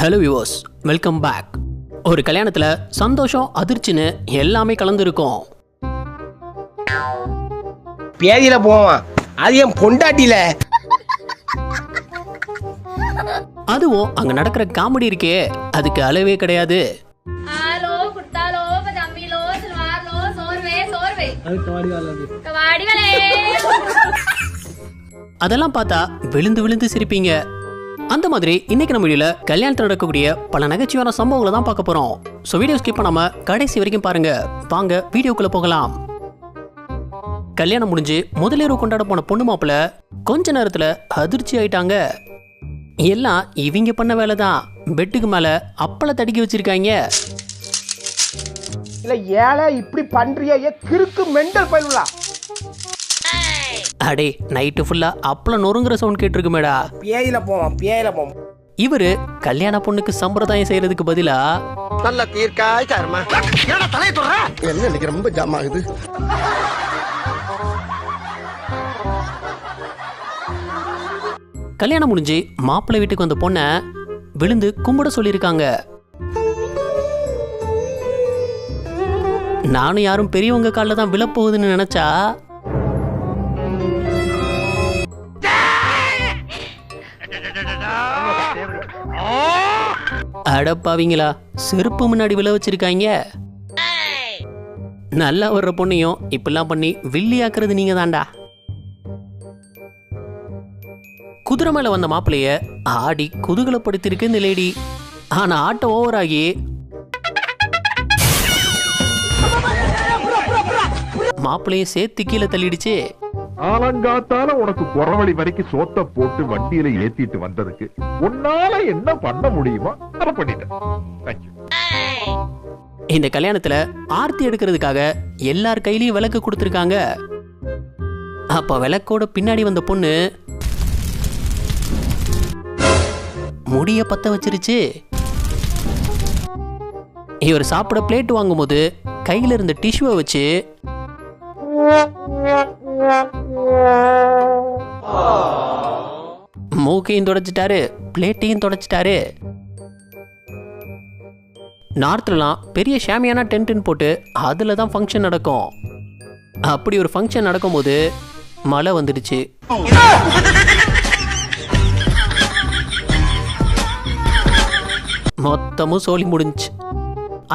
Hello விவோஸ் welcome back ஒரு கல்யாணத்தில் சந்தோஷம் அதிர்ச்சின்னு எல்லாமே கலந்துருக்கும். பேதியில போவான். அது என் பொண்டாட்டியில. அதுவும் அங்கே நடக்கிற காமெடி இருக்கே அதுக்கு அளவே கிடையாது. அதெல்லாம் பார்த்தா விழுந்து விழுந்து சிரிப்பீங்க. அந்த மாதிரி இன்னைக்கு நம்ம வீடியோல கல்யாணத்தில் நடக்கக்கூடிய பல நகைச்சுவையான சம்பவங்களை தான் பார்க்க போறோம். ஸோ வீடியோ ஸ்கிப் பண்ணாம கடைசி வரைக்கும் பாருங்க. வாங்க வீடியோக்குள்ள போகலாம். கல்யாணம் முடிஞ்சு முதலிரவு கொண்டாட போன பொண்ணு மாப்பிள்ள கொஞ்ச நேரத்துல அதிர்ச்சி ஆயிட்டாங்க. எல்லாம் இவங்க பண்ண வேலை தான் பெட்டுக்கு மேல அப்பள தடுக்கி வச்சிருக்காங்க. இல்ல ஏழை இப்படி பண்றியே கிறுக்கு மெண்டல் பயிலுலா அடே நைட்டு ஃபுல்லா அப்பளம் நொறுங்குற சவுண்ட் கேட்டிருக்குமேடா. பேதியில போவான் பேதியில போவான் இவரு கல்யாண பொண்ணுக்கு சம்பிரதாயம் செய்யறதுக்கு பதிலா? நல்ல தீர்க்காய் தருமா. என்னடா தலையை தொடர என்ன இன்னைக்கு ரொம்ப ஜாம் ஆகுது. கல்யாணம் முடிஞ்சு மாப்பிள்ளை வீட்டுக்கு வந்த பொண்ணை விழுந்து கும்பிட சொல்லியிருக்காங்க. நானும் யாரும் பெரியவங்க காலில் தான் விழப்போகுதுன்னு நினைச்சா அடப்பாவீங்களா? செருப்பு முன்னாடி விழ வச்சிருக்காங்க. நல்லா வர்ற பொண்ணையும் இப்படிலாம் பண்ணி வில்லியாக்குறது நீங்க தாண்டா குதிரை மேல வந்த மாப்பிளைய ஆடி குதூகலப்படுத்திருக்கு இந்த லேடி ஆனா ஆட்டம் ஓவர் ஆகி மாப்பிளையும் சேர்த்து கீழே தள்ளிடுச்சு. ஆலங்காத்தால உனக்கு குறவழி வரைக்கும் சோத்த போட்டு வண்டியில ஏத்திட்டு வந்ததுக்கு உன்னால என்ன பண்ண முடியுமோ அதை பண்ணிட்டேன். இந்த கல்யாணத்துல ஆர்த்தி எடுக்கிறதுக்காக எல்லார் கையிலயும் விளக்கு கொடுத்துருக்காங்க. அப்ப விளக்கோட பின்னாடி வந்த பொண்ணு முடிய பத்த வச்சிருச்சு. இவர் சாப்பிட பிளேட் வாங்கும்போது கையில இருந்த டிஷ்யூவை வச்சு மூக்கையும் தொடச்சிட்டாரு பிளேட்டையும் தொடச்சிட்டாரு. நார்த்லாம் பெரிய ஷாமியான டென்ட்டுன்னு போட்டு அதில் தான் ஃபங்க்ஷன் நடக்கும். அப்படி ஒரு ஃபங்க்ஷன் நடக்கும்போது மழை வந்துடுச்சு. மொத்தமும் சோழி முடிஞ்சுச்சு.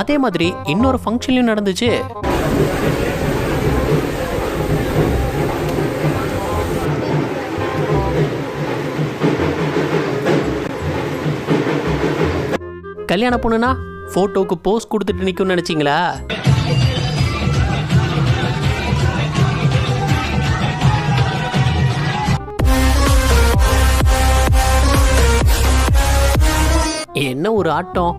அதே மாதிரி இன்னொரு ஃபங்க்ஷன்லையும் நடந்துச்சு. கல்யாண பொண்ணுனா ஃபோட்டோவுக்கு போஸ் கொடுத்துட்டு நிற்கும்னு நினச்சிங்களா? என்ன ஒரு ஆட்டம்?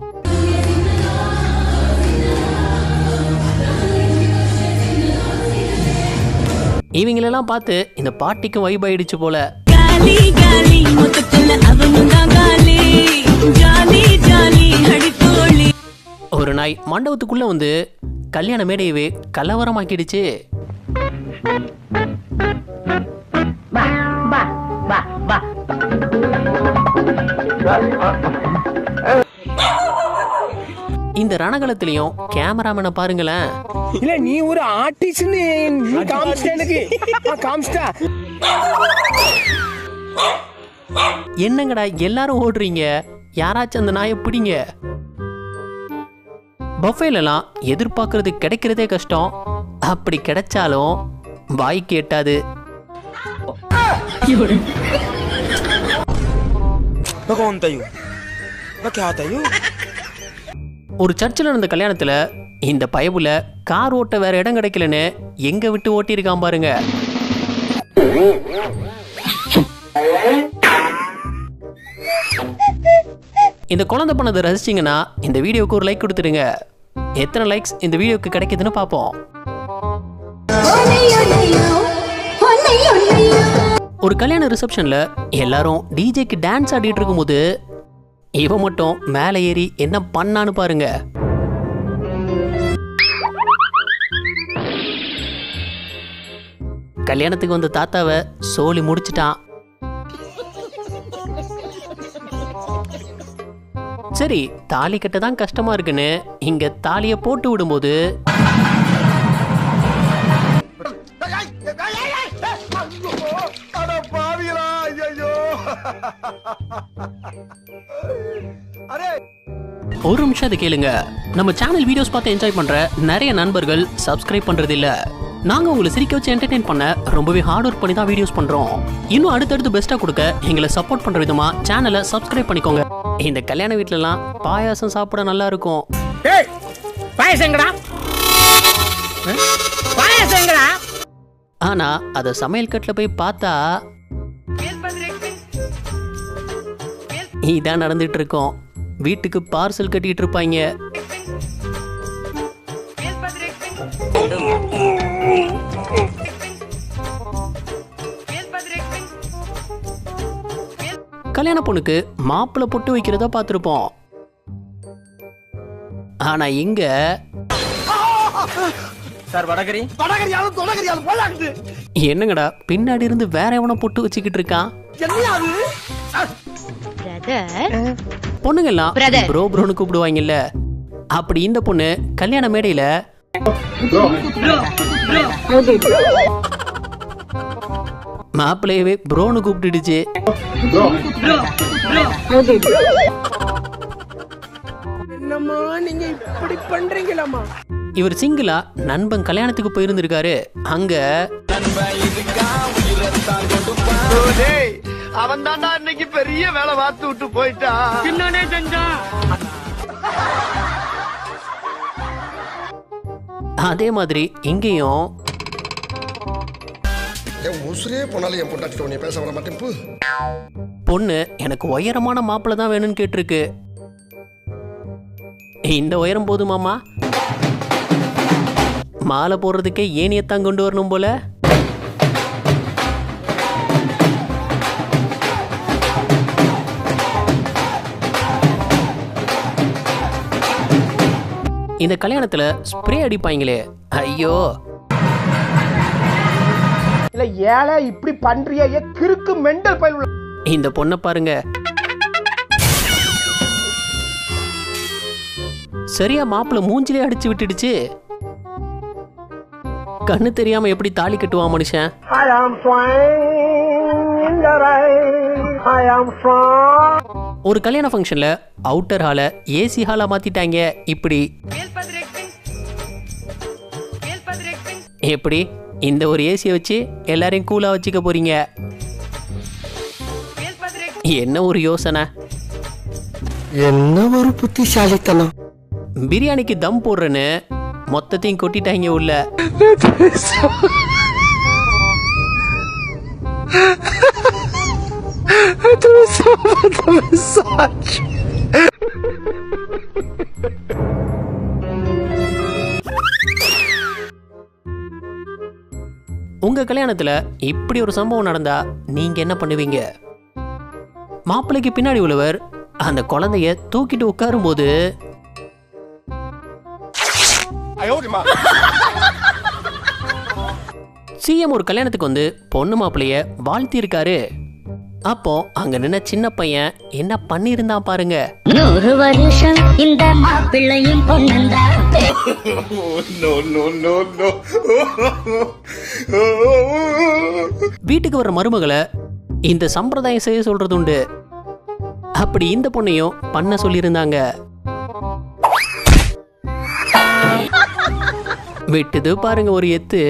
இவங்களெல்லாம் பார்த்து இந்த பாட்டிக்கு வைப் ஆயிடுச்சு போல. காலி காலி மொத்தத்துல அவங்க தான் காலி. ஜாலி ஒரு நாய் மண்டபத்துக்குள்ள வந்து கல்யாண மேடையவே கலவரமாக்கிடுச்சு. இந்த ரணகலத்திலையும் கேமராமேனை பாருங்களேன். இல்ல நீ ஒரு ஆர்டிஸ்ட்னு எனக்கு. என்னங்கடா எல்லாரும் ஓடுறீங்க? யாராச்சும் அந்த நாயை பிடிங்க. பஃபேலெல்லாம் எதிர்பார்க்கறது கிடைக்கிறதே கஷ்டம். அப்படி கிடைச்சாலும் வாய் கேட்டாது. ஒரு சர்ச்சில் நடந்த கல்யாணத்தில் இந்த பயபுல கார் ஓட்ட வேற இடம் கிடைக்கலன்னு எங்க விட்டு ஓட்டியிருக்கான் பாருங்க. இந்த குழந்தை பண்ணதை ரசிச்சிங்கன்னா இந்த வீடியோவுக்கு ஒரு லைக் கொடுத்துருங்க எத்தனை லைக்ஸ் இந்த வீடியோவுக்கு கிடைக்குதுன்னு பார்ப்போம். ஒரு கல்யாண ரிசப்ஷனில் எல்லாரும் டிஜேக்கு டான்ஸ் ஆடிட்டு இருக்கும்போது இவன் மட்டும் மேலே ஏறி என்ன பண்ணான்னு பாருங்க. கல்யாணத்துக்கு வந்த தாத்தாவை சோலி முடிச்சிட்டான். சரி தாலி கட்ட தான் கஷ்டமா இருக்குன்னு இங்க தாலியை போட்டு விடும்போது ஒரு நிமிஷம் அதை கேளுங்க. நம்ம சேனல் வீடியோஸ் பார்த்து என்ஜாய் பண்ற நிறைய நண்பர்கள் சப்ஸ்கிரைப் பண்றது இல்லை நாங்க உங்களை சிரிக்க வச்சு என்டர்டெயின் பண்ண ரொம்பவே ஹார்ட் ஒர்க் பண்ணி தான் வீடியோஸ் பண்றோம். இன்னும் அடுத்தடுத்து பெஸ்ட்டா கொடுக்க எங்களை சப்போர்ட் பண்ற விதமா சேனலை சப்ஸ்கிரைப் பண்ணிக்கோங்க. இந்த கல்யாண வீட்ல எல்லாம் பாயாசம் சாப்பிட நல்லா இருக்கும். பாயசங்கடா பாயசங்கடா ஆனா அத சமையல் கட்டுல போய் பார்த்தா இதான் நடந்துட்டு இருக்கோம். வீட்டுக்கு பார்சல் கட்டிட்டு இருப்பாங்க. கல்யாண பொண்ணுக்கு மாப்பிள்ளை பொட்டு வைக்கிறத பார்த்துருப்போம். ஆனா இங்க சார் வடகரி. வடகரியாலும் தொடகரியாலும் போலாக்குது என்னங்கடா பின்னாடி இருந்து வேற எவனை பொட்டு வச்சுக்கிட்டு இருக்கான்? என்னையாது பொண்ணுங்கெல்லாம் ப்ரோ ப்ரோன்னு கூப்பிடுவாங்கல்ல. அப்படி இந்த பொண்ணு கல்யாண மேடையில மாப்பிள்ளையவே ப்ரோன்னு கூப்பிட்டுடுச்சு. என்னம்மா நீங்க இப்படி பண்றீங்களாம்மா? இவர் சிங்கிளா? நண்பன் கல்யாணத்துக்கு போயிருந்திருக்காரு. அங்க அவன் தான்டா இன்னைக்கு பெரிய வேலை பார்த்து விட்டு போயிட்டான் செஞ்சான் அதே மாதிரி இங்கேயும் என் உசுரே போனாலும் என் பொண்டாட்டிட்ட உன்னை பேச வர மாட்டேன் பொண்ணு எனக்கு உயரமான மாப்பிள்ளை தான் வேணும்னு கேட்டிருக்கு. இந்த உயரம் போதுமாமா மாலை போடுறதுக்கே ஏனியத்தான் கொண்டு வரணும் போல. இந்த கல்யாணத்துல ஸ்ப்ரே அடிப்பாங்களே. ஐயோ. இல்ல ஏழை இப்படி பண்றியே ஏ கிறுக்கு மெண்டல் பயில் உள்ள இந்த பொண்ணை பாருங்க. சரியா மாப்பிள்ள மூஞ்சிலே அடிச்சு விட்டுடுச்சு. கண்ணு தெரியாம எப்படி தாலி கட்டுவான் மனுஷன். ஒரு கல்யாண ஃபங்க்ஷன்ல அவுட்டர் ஹால ஏசி ஹாலா மாத்திட்டாங்க. இப்படி. எப்படி? இந்த ஒரு ஏசியை வச்சு எல்லாரையும் கூலா வச்சுக்க போறீங்க. என்ன ஒரு யோசனை? என்ன ஒரு புத்திசாலித்தனம்? பிரியாணிக்கு தம் போடுறேன்னு மொத்தத்தையும் கொட்டிட்டாங்க உள்ள. உங்கள் கல்யாணத்துல இப்படி ஒரு சம்பவம் நடந்தா நீங்க என்ன பண்ணுவீங்க? மாப்பிள்ளைக்கு பின்னாடி உள்ளவர் அந்த குழந்தைய தூக்கிட்டு உட்காரும்போது சிஎம் ஒரு கல்யாணத்துக்கு வந்து பொண்ணு மாப்பிள்ளைய வாழ்த்தி இருக்காரு அப்போ அங்க நின்ன சின்ன பையன் என்ன பண்ணியிருந்தான் பாருங்க. ஒரு வருஷம் இந்த மாப்பிள்ளையும் பொண்ணுந்தான். வீட்டுக்கு வர்ற மருமகளை இந்த சம்பிரதாயம் செய்ய சொல்றது உண்டு அப்படி இந்த பொண்ணையும் பண்ண சொல்லியிருந்தாங்க. விட்டுது பாருங்க ஒரு எத்து.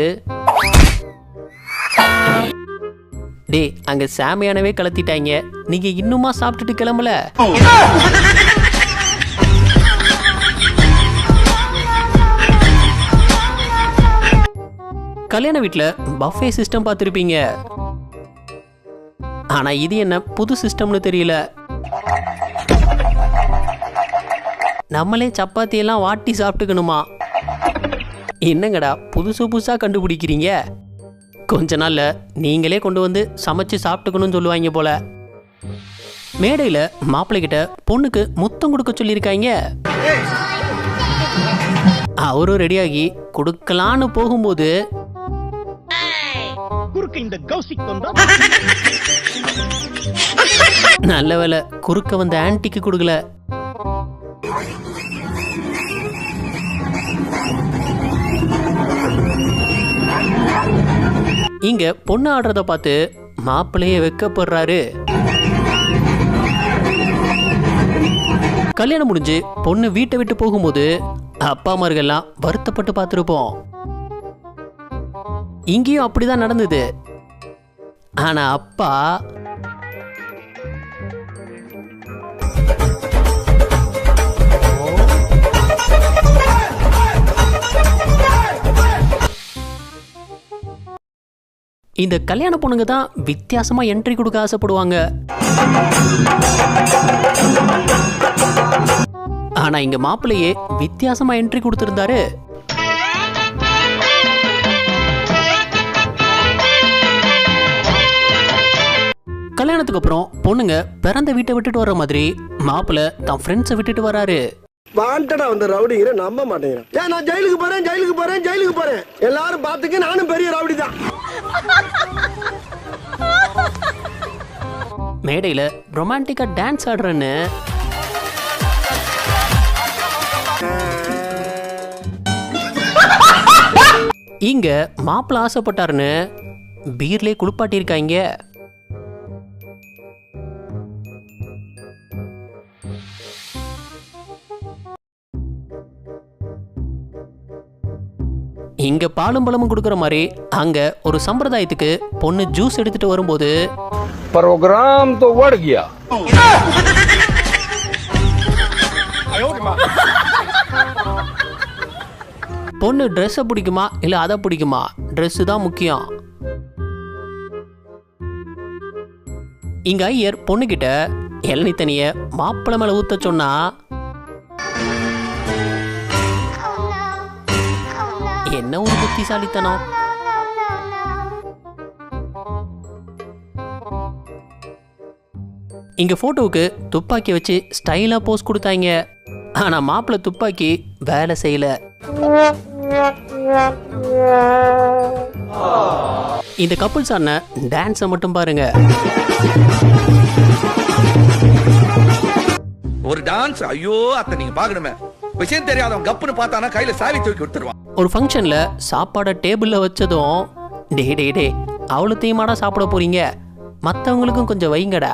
டேய் அங்க சாமியானவே கலத்திட்டாங்க நீங்க இன்னுமா சாப்பிட்டுட்டு கிளம்பல? கல்யாண வீட்டில் பஃபே சிஸ்டம் பார்த்துருப்பீங்க. ஆனால் இது என்ன புது சிஸ்டம்னு தெரியல. நம்மளே சப்பாத்தி எல்லாம் வாட்டி சாப்பிட்டுக்கணுமா? என்னங்கடா புதுசு புதுசாக கண்டுபிடிக்கிறீங்க? கொஞ்ச நாளில் நீங்களே கொண்டு வந்து சமைச்சு சாப்பிட்டுக்கணும்னு சொல்லுவாங்க போல. மேடையில் மாப்பிள்ளைகிட்ட பொண்ணுக்கு முத்தம் கொடுக்க சொல்லியிருக்காங்க. அவரும் ரெடியாகி கொடுக்கலான்னு போகும்போது இந்த நல்ல வேலை குறுக்க வந்த ஆன்ட்டிக்கு கொடுக்கல. இங்க பொண்ணு ஆடுறத பார்த்து மாப்பிள்ளையே வெக்கப்படுறாரு. கல்யாணம் முடிஞ்சு பொண்ணு வீட்டை விட்டு போகும்போது அப்பா அம்மார்கள்லாம் வருத்தப்பட்டு பார்த்துருப்போம். இங்கேயும் அப்படிதான் நடந்தது. ஆனா அப்பா இந்த கல்யாண பொண்ணுங்க தான் வித்தியாசமா என்ட்ரி கொடுக்க ஆசைப்படுவாங்க. ஆனா இங்க மாப்பிள்ளையே வித்தியாசமா என்ட்ரி கொடுத்திருந்தாரு. கல்யாணத்துக்கு அப்புறம் பொண்ணுங்க பிறந்த வீட்டை விட்டுட்டு வர்ற மாதிரி மாப்பிள்ளை தான் ஃப்ரெண்ட்ஸை விட்டுட்டு வராரு. வாண்டடா வந்த ரவுடிங்கிற நம்ப மாட்டேங்கிறேன் ஏன் நான் ஜெயிலுக்கு போறேன் ஜெயிலுக்கு போறேன் ஜெயிலுக்கு போறேன். எல்லாரும் பாத்துக்க நானும் பெரிய ரவுடி தான். மேடையில ரொமான்டிக்கா டான்ஸ் ஆடுறேன்னு. இங்க மாப்பிள்ள ஆசைப்பட்டாருன்னு பீர்லயே குளிப்பாட்டியிருக்காங்க. இங்கே பாலும் பழமும் கொடுக்குற மாதிரி அங்கே ஒரு சம்பிரதாயத்துக்கு பொண்ணு ஜூஸ் எடுத்துட்டு வரும்போது ப்ரோக்ராம் தோ ஓட கியா பொண்ணு ட்ரெஸ்ஸை பிடிக்குமா இல்லை அதை பிடிக்குமா? ட்ரெஸ்ஸு தான் முக்கியம். இங்கே ஐயர் பொண்ணுக்கிட்ட இளநி தனியை மாப்பிள்ளை மேலே ஊற்ற சொன்னால் என்ன ஒரு புத்திசாலித்தனம்? இங்க போட்டோவுக்கு துப்பாக்கி வச்சு ஸ்டைலா போஸ் கொடுத்தாங்க. ஆனா மாப்பிள்ளை துப்பாக்கி வேலை செய்யல. இந்த கப்புள்ஸ் ஆன டான்ஸை மட்டும் பாருங்க. ஒரு டான்ஸ் ஐயோ அத்தை நீங்க பாக்கணுமே விஷயம் தெரியாதவன் கப்புன்னு பார்த்தானா கையில சாவி தூக்கி கொடுத்துருவான். ஒரு ஃபங்க்ஷன்ல சாப்பாடை டேபிள்ல வச்சதும் டே டே டே அவ்வளோ தீமாடா சாப்பிட போறீங்க. மற்றவங்களுக்கும் கொஞ்சம் வைங்கடா.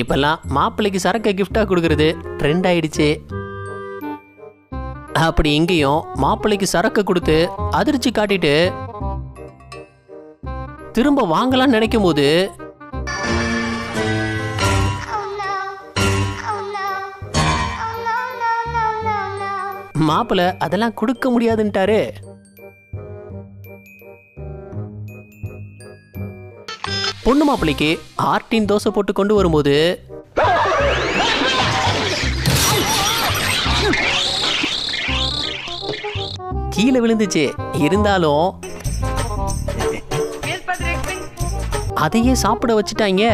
இப்பெல்லாம் மாப்பிள்ளைக்கு சரக்கு கிஃப்டா கொடுக்கறது ட்ரெண்ட் ஆயிடுச்சு. அப்படி இங்கேயும் மாப்பிள்ளைக்கு சரக்கு கொடுத்து அதிர்ச்சி காட்டிட்டு திரும்ப வாங்கலாம்னு நினைக்கும் போது மாப்பிள்ளை அதெல்லாம் கொடுக்க முடியாதுன்ட்டாரு. பொண்ணு மாப்பிள்ளைக்கு ஆர்டின் தோசை போட்டு கொண்டு வரும்போது கீழே விழுந்துச்சு. இருந்தாலும் அதையே சாப்பிட வச்சுட்டாங்க.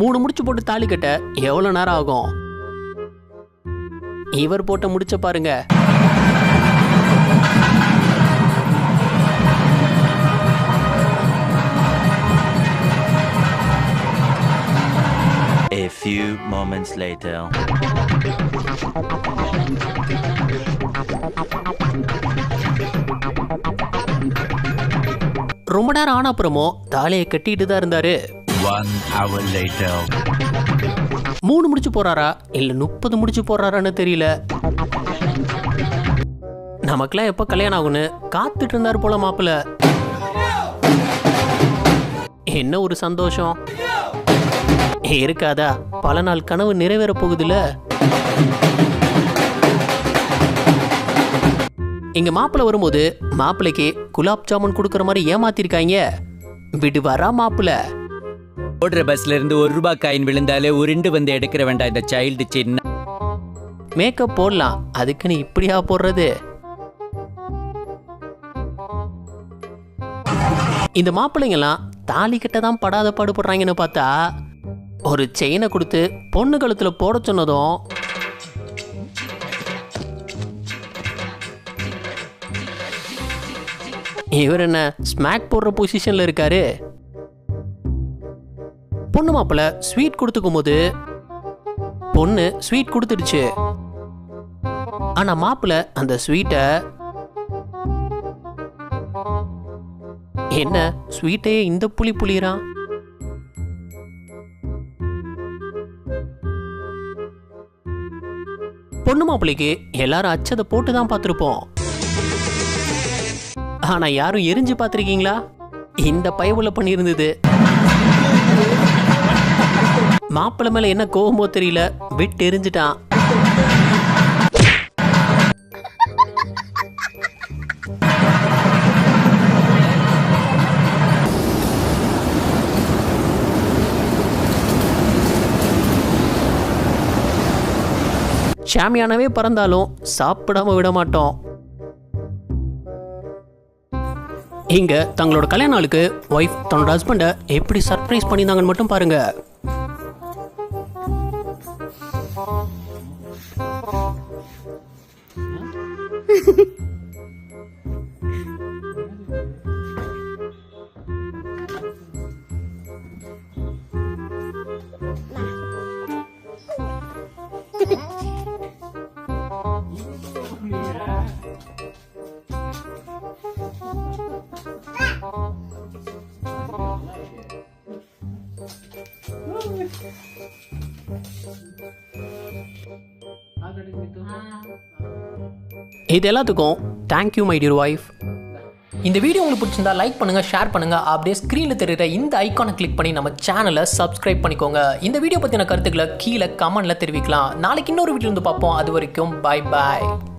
மூணு முடிச்சு போட்டு தாலி கட்ட எவ்வளவு நேரம் ஆகும்? இவர் போட்ட முடிச்ச பாருங்க. A few moments later. ரொம்ப நேரம் ஆன அப்புறமும் தாலியை கட்டிட்டு தான் இருந்தாரு. One hour later. மூணு முடிச்சு போறாரா? இல்ல முப்பது முடிச்சு போறாரான்னு தெரியல. நமக்கெல்லாம் எப்ப கல்யாணம் ஆகும்னு காத்துட்டு இருந்தாரு போல மாப்பிள்ள என்ன ஒரு சந்தோஷம். இருக்காதா? பல நாள் கனவு நிறைவேற போகுதுல. இங்க மாப்பிள்ளை வரும்போது மாப்பிள்ளைக்கு குலாப் ஜாமுன் கொடுக்கற மாதிரி ஏமாத்திருக்காங்க. விடுவாரா மாப்பிள்ளை ஓடுற பஸ்ல இருந்து ஒரு ரூபாய் காயின் விழுந்தாலே உருண்டு வந்து எடுக்கிற வேண்டாம் இந்த சைல்டு சின்ன. மேக்கப் போடலாம். அதுக்குன்னு இப்படியா போடுறது? இந்த மாப்பிள்ளைங்கெல்லாம் தாலி கிட்ட தான் படாத பாடுபடுறாங்கன்னு பார்த்தா ஒரு செயினை கொடுத்து பொண்ணு கழுத்தில் போட சொன்னதும் இவர் என்ன ஸ்மாக் போடுற பொசிஷனில் இருக்காரு? பொண்ணு மாப்பிள்ள ஸ்வீட் கொடுத்துக்கும் போது பொண்ணு ஸ்வீட் கொடுத்துடுச்சு. ஆனா மாப்பிள்ள அந்த ஸ்வீட்டை என்ன ஸ்வீட்டே இந்த புளி புளிறான் பொண்ணு மாப்பிள்ளைக்கு எல்லாரும் அச்சதை போட்டு தான் பார்த்துருப்போம். ஆனா யாரும் எரிஞ்சு பார்த்துருக்கீங்களா? இந்த பயவுல பண்ணியிருந்தது. மாப்பிள்ளை மேல என்ன கோபமோ தெரியல விட்டு எரிஞ்சிட்டான். சாமியானவே பறந்தாலும் சாப்பிடாம விட மாட்டோம். இங்க தங்களோட கல்யாண நாளுக்கு ஒய்ஃப் தன்னோட ஹஸ்பண்டை எப்படி சர்ப்ரைஸ் பண்ணியிருந்தாங்கன்னு மட்டும் பாருங்க. 嗯，呵呵。இது எல்லாத்துக்கும் thank you my dear wife இந்த வீடியோ உங்களுக்கு பிடிச்சிருந்தா லைக் பண்ணுங்க ஷேர் பண்ணுங்க. அப்படியே ஸ்க்ரீனில் தெரியுற இந்த ஐக்கானை கிளிக் பண்ணி நம்ம சேனலை சப்ஸ்கிரைப் பண்ணிக்கோங்க. இந்த வீடியோ பற்றின கருத்துக்களை கீழே கமெண்ட்ல தெரிவிக்கலாம். நாளைக்கு இன்னொரு வீட்டில் இருந்து பார்ப்போம். அது வரைக்கும் பாய் பாய்